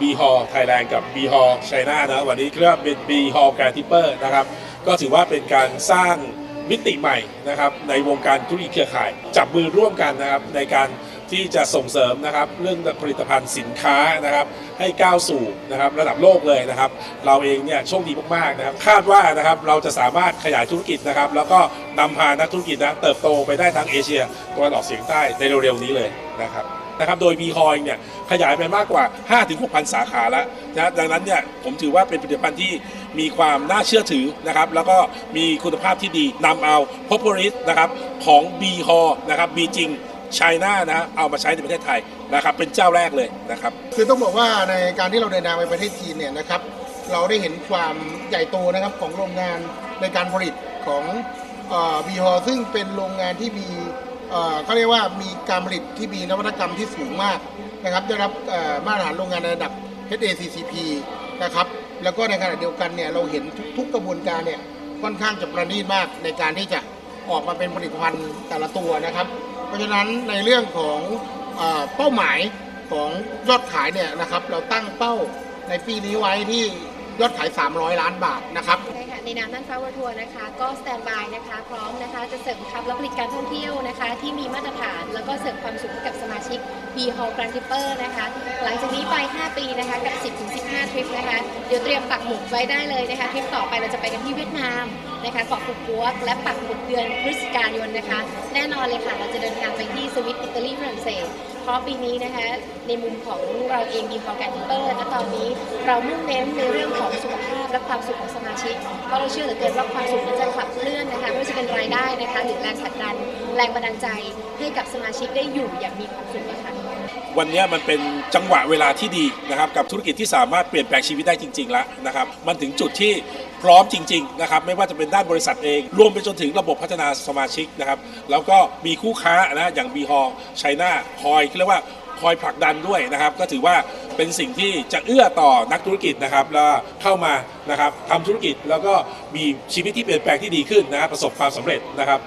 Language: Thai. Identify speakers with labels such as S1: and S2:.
S1: B Hall Thailand กับ B Hall China นะวันนี้เรียกว่าเป็น B Hall Grand Tipper นะครับก็ถือว่าเป็นการสร้างมิติใหม่นะครับในวงการธุรกิจเครือข่าย จับมือร่วมกันนะครับในการที่จะส่งเสริมนะครับเรื่องผลิตภัณฑ์สินค้านะครับให้ก้าวสู่นะครับระดับโลกเลยนะครับ เราเองเนี่ยโชคดีมากๆนะครับคาดว่านะครับเราจะสามารถขยายธุรกิจนะครับ แล้วก็นำพานักธุรกิจนะเติบโตไปได้ทั้งเอเชียตะวันออกเฉียงใต้ในเร็วๆนี้เลยนะครับ นะครับ โดย b ีคอยเนี่ยขยายไปมากกว่า 5-6,000 สาขาแล้วนะดังนั้นเนี่ยผมถือว่าเป็นผลิตภัณฑ์ที่มีความน่าเชื่อถือนะครับ แล้วก็มีคุณภาพที่ดีนำเอา p o p u l i s นะครับของ b ีฮอนะครับ B จริง China นะฮะเอามาใช้ในประเทศไทยนะครับ เป็นเจ้าแรกเลยนะครับ
S2: คือต้องบอกว่าในการที่เราเดินทางไปประเทศจีนเนี่ยนะครับ เราได้เห็นความใหญ่โตนะครับของโรงงานในการผลิตของบีฮอซึ่งเป็นโรงงานที่มี เอ่อเขาเรียกว่ามีการผลิตที่มีนวัตกรรมที่สูงมากนะครับ ได้รับมาตรฐานโรงงานในระดับ HACCP นะครับ แล้วก็ในขณะเดียวกันเนี่ยเราเห็นทุกๆกระบวนการเนี่ยค่อนข้างจะประณีตมากในการที่จะออกมาเป็นผลิตภัณฑ์แต่ละตัวนะครับ เพราะฉะนั้นในเรื่องของเอเป้าหมายของยอดขายเนี่ยนะครับ เราตั้งเป้าในปีนี้ไว้ที่ยอดขาย 300 ล้านบาทนะครับ
S3: ในนามด้านฟ้าวัทัวร์นะคะ ก็สแตนบายนะคะ พร้อมนะคะจะเสริมทัพและผลิตการท่องเที่ยวนะคะ ที่มีมาตรฐานแล้วก็เสริมความสุขให้กับสมาชิก B Hall Grand Tripper นะคะ หลังจากนี้ไป 5 ปีนะคะกับ 10-15 ทริปนะคะ เดี๋ยวเตรียมปักหมุดไว้ได้เลยนะคะทริปต่อไปเราจะไปกันที่เวียดนามนะคะเกาะฟุกัวและปักหมุดเดือนพฤศจิกายนนะคะ แน่นอนเลยค่ะ เราจะเดินทางไปที่สวิตอิตาลีฝรั่งเศส พราะปีนี้นะคะในมุมของเราเองดีพอแกลเปอร์นะตอนนี้เรามุ่งเน้นในเรื่องของสุขภาพและความสุขของสมาชิก เพราะเราเชื่อเหลือเกินว่าความสุขนั้นจะขับเคลื่อนนะคะไม่ว่าจะเป็นรายได้นะคะหรือแรงผลักดันแรงบันดาลใจให้กับสมาชิกได้อยู่อย่างมีความสุขนะคะ
S1: วันนี้มันเป็นจังหวะเวลาที่ดีนะครับกับธุรกิจที่สามารถเปลี่ยนแปลงชีวิตได้จริงๆแล้วนะครับมันถึงจุดที่พร้อมจริงๆนะครับไม่ว่าจะเป็นด้านบริษัทเอง รวมไปจนถึงระบบพัฒนาสมาชิกนะครับแล้วก็มีคู่ค้านะอย่างบีฮอไชน่าคอยเรียกว่าคอยผลักดันด้วยนะครับ ก็ถือว่าเป็นสิ่งที่จะเอื้อต่อนักธุรกิจนะครับ แล้วเข้ามานะครับทำธุรกิจแล้วก็มีชีวิตที่เปลี่ยนแปลงที่ดีขึ้นนะครับประสบความสำเร็จนะครับ